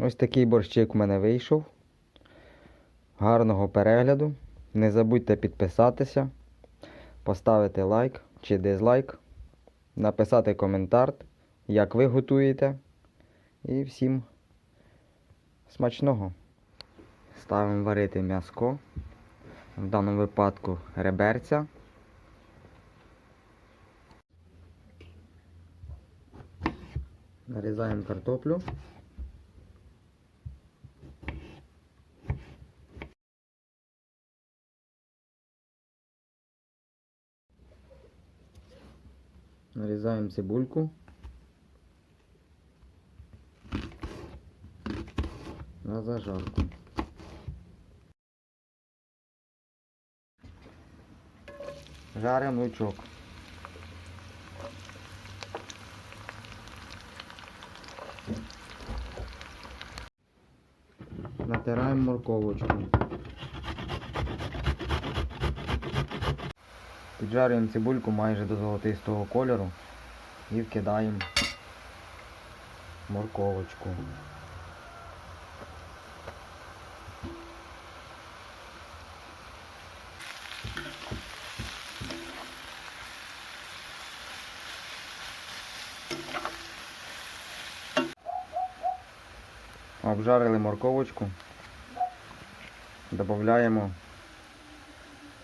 Ось такий борщик у мене вийшов. Гарного перегляду. Не забудьте підписатися, поставити лайк чи дизлайк, написати коментар, як ви готуєте. І всім смачного. Ставимо варити м'яско. В даному випадку реберця. Нарізаємо картоплю. Нарізаємо цибульку. На зажарку. Жаримо лучок. Натираємо морковочку. Піджарюємо цибульку майже до золотистого кольору і вкидаємо морковочку. Обжарили морковочку. Додаємо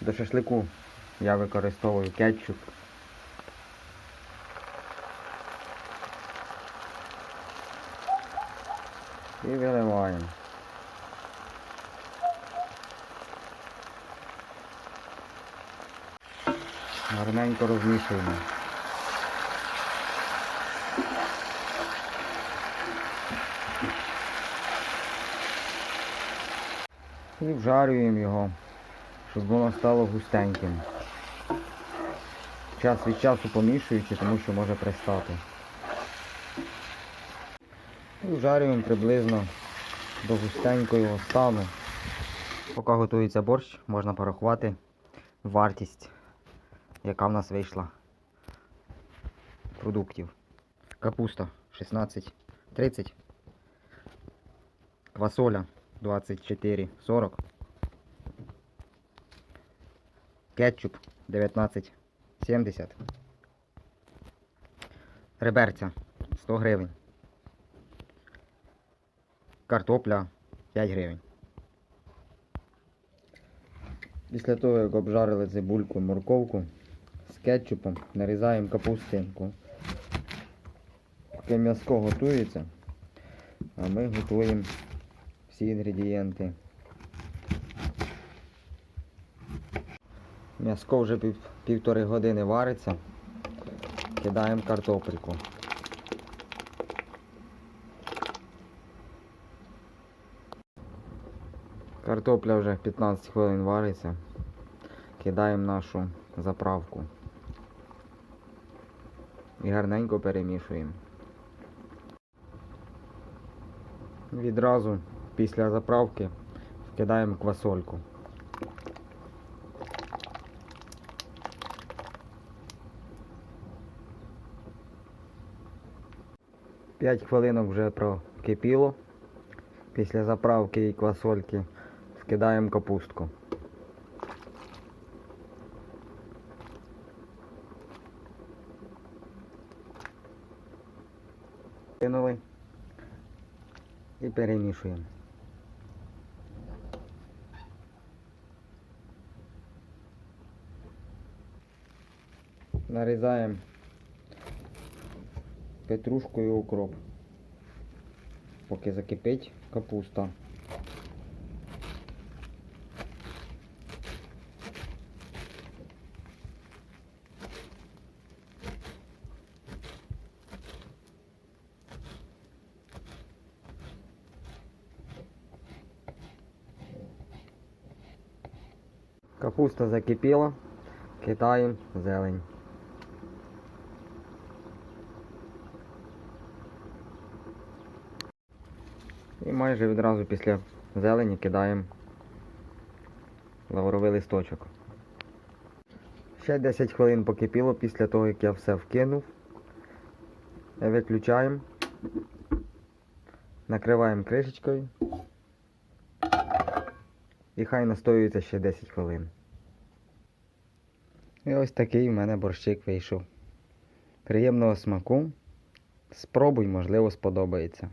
до шашлику. Я використовую кетчуп. І виливаємо. Гарненько розмішуємо. І вжарюємо його, щоб воно стало густеньким. Час від часу помішуючи, тому що може пристати. Вжарюємо приблизно до густенького стану. Поки готується борщ, можна порахувати вартість, яка в нас вийшла продуктів. Капуста 16,30. Квасоля 24,40. Кетчуп 19,70. Реберця 100 гривень. Картопля 5 гривень. Після того, як обжарили цибульку, морковку з кетчупом, нарізаємо капустинку. Поки м'яско готується, а ми готуємо всі інгредієнти. М'яско вже пів, півтори години вариться. Кидаємо картопельку. Картопля вже 15 хвилин вариться. Кидаємо нашу заправку. І гарненько перемішуємо. Відразу після заправки вкидаємо квасольку. П'ять хвилинок вже прокипіло. Після заправки і квасольки вкидаємо капустку. Кинули і перемішуємо. Нарізаємо петрушку і укроп. Поки закипить капуста. Капуста закипіла, кидаємо зелень. І майже відразу після зелені кидаємо лавровий листочок. Ще 10 хвилин покипіло після того, як я все вкинув. Виключаємо Накриваємо кришечкою. І хай настоюється ще 10 хвилин. І ось такий в мене борщик вийшов. Приємного смаку. Спробуй, можливо, сподобається.